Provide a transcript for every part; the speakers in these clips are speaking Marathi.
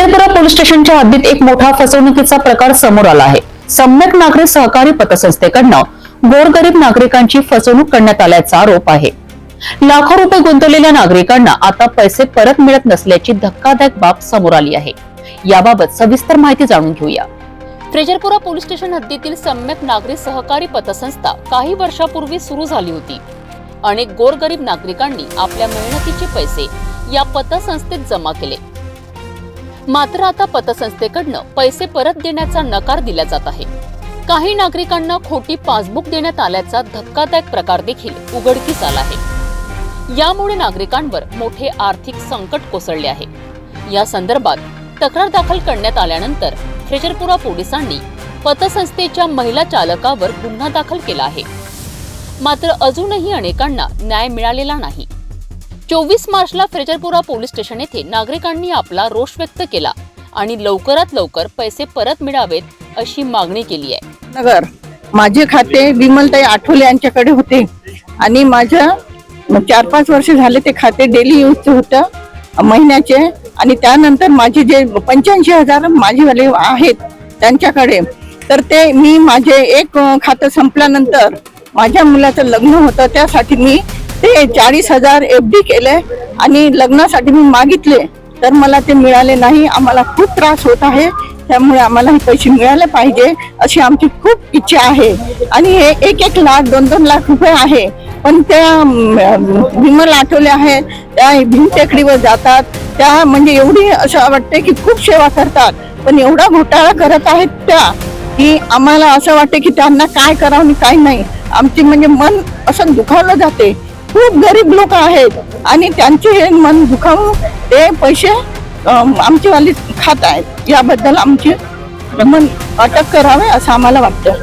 फ्रेजरपुरा पोलीस स्टेशनच्या हद्दीत एक मोठा फसवणुकीचा प्रकार समोर आला आहे. सम्यक नागरिक सहकारी पतसंस्थेकडनं गोरगरीब नागरिकांची फसवणूक करण्यात आल्याचा आरोप आहे. लाखो रुपये गुंतवलेल्या नागरिकांना आता पैसे परत मिळत नसल्याची धक्कादायक बाब समोर आली आहे. याबाबत सविस्तर माहिती जाणून घेऊया. फ्रेजरपुरा पोलीस स्टेशन हद्दीतील सम्यक नागरी सहकारी पतसंस्था काही वर्षापूर्वी सुरू झाली होती. अनेक गोरगरीब नागरिकांनी आपल्या मेहनतीचे पैसे या पतसंस्थेत जमा केले. मात्र आता पतसंस्थेकडनं पैसे परत देण्याचा नकार दिला जात आहे. काही नागरिकांना खोटी पासबुक देण्यात आल्याचा धक्कादायक प्रकार देखील उघडकीस आला आहे. यामुळे नागरिकांवर मोठे आर्थिक संकट कोसळले आहे. या संदर्भात तक्रार दाखल करण्यात आल्यानंतर फ्रेजरपुरा पोलिसांनी पतसंस्थेच्या महिला चालकावर गुन्हा दाखल केला आहे. मात्र अजूनही अनेकांना न्याय मिळालेला नाही. चोवीस मार्चला फ्रेजरपुरा पोलीस स्टेशन येथे नागरिकांनी आपला रोष व्यक्त केला आणि लवकरात लवकर पैसे परत मिळावेत अशी मागणी केली आहे. नगर माझे खाते विमलताई आठवले यांच्याकडे होते आणि माझं चार पाच वर्ष झाले ते खाते डेली यूजचं होतं महिन्याचे. आणि त्यानंतर माझे जे पंच्याऐंशी हजार माझेवाले आहेत त्यांच्याकडे. तर ते मी माझे एक खातं संपल्यानंतर माझ्या मुलाचं लग्न होतं त्यासाठी मी ते चाळीस हजार एफ डी केले आणि लग्नासाठी मी मागितले तर मला ते मिळाले नाही. आम्हाला खूप त्रास होत आहे. त्यामुळे आम्हाला हे पैसे मिळाले पाहिजे अशी आमची खूप इच्छा आहे. आणि हे एक एक लाख दोन दोन लाख रुपये आहे. पण त्या भीमल विमल आठवले आहेत. त्या भीमटेकडीवर जातात. त्या म्हणजे एवढी असं वाटते की खूप सेवा करतात. पण एवढा घोटाळा करत आहेत त्या की आम्हाला असं वाटते की त्यांना काय करावं आणि काय नाही. आमची म्हणजे मन असं दुखावलं जाते. खूप गरीब लोक आहेत. आणि त्यांचे हे मन दुखावून ते पैसे आमचेवाली खात आहेत. याबद्दल आमची मन अटक करावे असं आम्हाला वाटतं.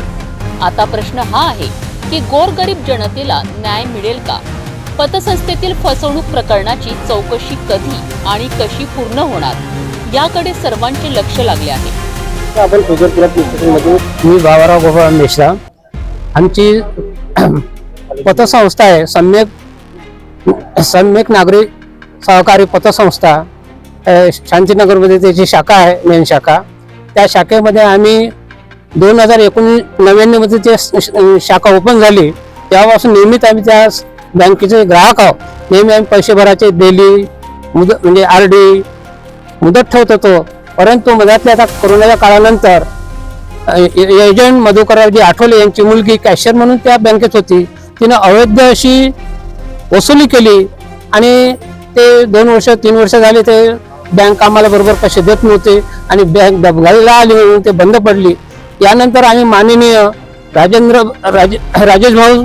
आता प्रश्न हा आहे की गोरगरीब जनतेला न्याय मिळेल का? पतसंस्थेतील फसवणूक प्रकरणाची चौकशी कधी आणि कशी पूर्ण होणार? याकडे सर्वांचे लक्ष लागले आहे. आपण मी भावाराव गोपाळ मिश्रा आमची पतसंस्था आहे सम्यक सम्यक नागरिक सहकारी पतसंस्था शांतीनगरमध्ये त्याची शाखा आहे मेन शाखा. त्या शाखेमध्ये आम्ही दोन हजार एकोणीस नव्याण्णवमध्ये ते श- शाखा ओपन झाली. तेव्हापासून नेहमीच आम्ही त्या बँकेचे ग्राहक आहोत. नेहमी आम्ही पैसे भरायचे डेली मुदत म्हणजे आर डी मुदत ठेवत होतो. परंतु मधातल्या आता कोरोनाच्या काळानंतर ए- एजंट मधुकररावजी आठवले यांची मुलगी कॅशियर म्हणून त्या बँकेत होती. तिनं अवैध अशी वसुली केली. आणि ते दोन वर्ष तीन वर्ष झाले ते बँक आम्हाला बरोबर पैसे देत नव्हते. आणि बँक दबगाईला आली म्हणून ते बंद पडली. यानंतर आम्ही माननीय राजेंद्र राज राजेश भाऊ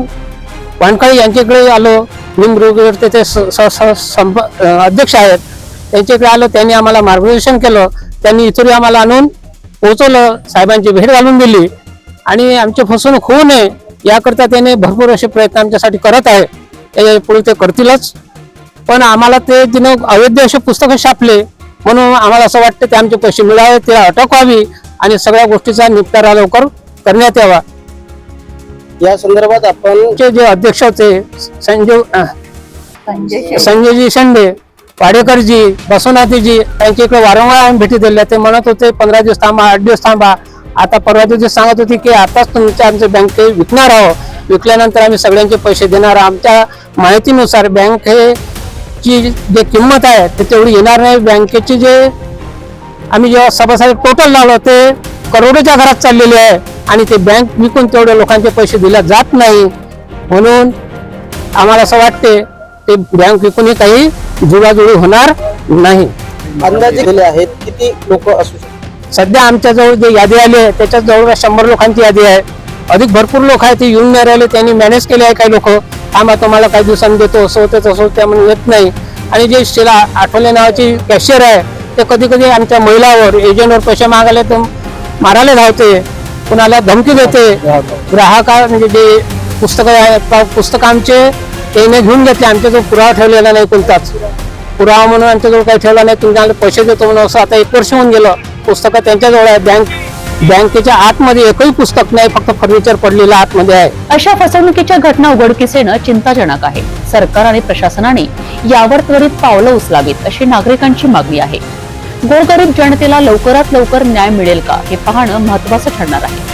वानखळे यांच्याकडे आलो. निमरुगवर ते स- स- संप अध्यक्ष आहेत. त्यांच्याकडे आलो. त्यांनी आम्हाला मार्गदर्शन केलं. त्यांनी इथून आम्हाला आणून पोहोचवलं. साहेबांची भेट घालून दिली. आणि आमची फसवणूक होऊ नये याकरता त्याने भरपूर असे प्रयत्न आमच्यासाठी करत आहे. पुढे ते करतीलच. पण आम्हाला ते तिनं अवैध असे पुस्तकं छापले. म्हणून आम्हाला असं वाटतं ते आमचे पैसे मिळावे ते अटक व्हावी आणि सगळ्या गोष्टीचा निपटारा लवकर करण्यात यावा. या संदर्भात आपण जे अध्यक्ष होते संजीव संजयजी शेंडे वाडेकरजी बसवनाथजी त्यांच्या इकडे वारंवार आम्ही भेटी दिल्या. ते म्हणत होते पंधरा दिवस थांबा आठ दिवस थांबा. आता परवा दिवशी सांगत होती की आताच तुमच्या आमचे बँके विकणार आहोत. विकल्यानंतर आम्ही सगळ्यांचे पैसे देणार. आमच्या माहितीनुसार बँक हे ची जे किंमत आहे ते तेवढी येणार नाही. बँकेची जे आम्ही जेव्हा सभासद टोटल लावलं ते करोडोच्या घरात चाललेले आहे आणि ते बँक विकून तेवढे लोकांचे पैसे दिले जात नाही. म्हणून आम्हाला असं वाटते ते बँक विकूनही काही जुळाजुळी होणार नाही. अंदाजे आहेत किती लोक असू सध्या आमच्याजवळ जे यादी आली आहे त्याच्यात जवळपास शंभर लोकांची यादी आहे. अधिक भरपूर लोक आहेत ते येऊन नाही राहिले त्यांनी मॅनेज केले आहे काही लोक. थांबा तुम्हाला काही दिवसांनी देतो असं होतं तसं होतं म्हणून येत नाही. आणि जे शिला आठवले नावाची कॅशियर आहे ते कधी कधी आमच्या महिलावर एजंटवर पैसे मागायला तर मारायला धावते कुणाला धमकी देते. ग्राहका म्हणजे जे पुस्तकं आहेत पुस्तकं आमचे त्याने घेऊन घेतले आमच्याजवळ पुरावा ठेवलेला नाही कोणताच. पुरावा म्हणून आमच्याजवळ काही ठेवला नाही तुमच्याकडे पैसे देतो म्हणून असं आता एक वर्ष होऊन गेलं पुस्तकं त्यांच्याजवळ आहे बँक बँकेच्या आतमध्ये एकही पुस्तक नाही फक्त फर्निचर पडलेलं आतमध्ये आहे. अशा फसवणुकीच्या घटना उघडकीस येणं चिंताजनक आहे. सरकार आणि प्रशासनाने यावर त्वरित पावलं उचलावीत अशी नागरिकांची मागणी आहे. गोरगरीब जनतेला लवकरात लवकर न्याय मिळेल का हे पाहणं महत्वाचं ठरणार आहे.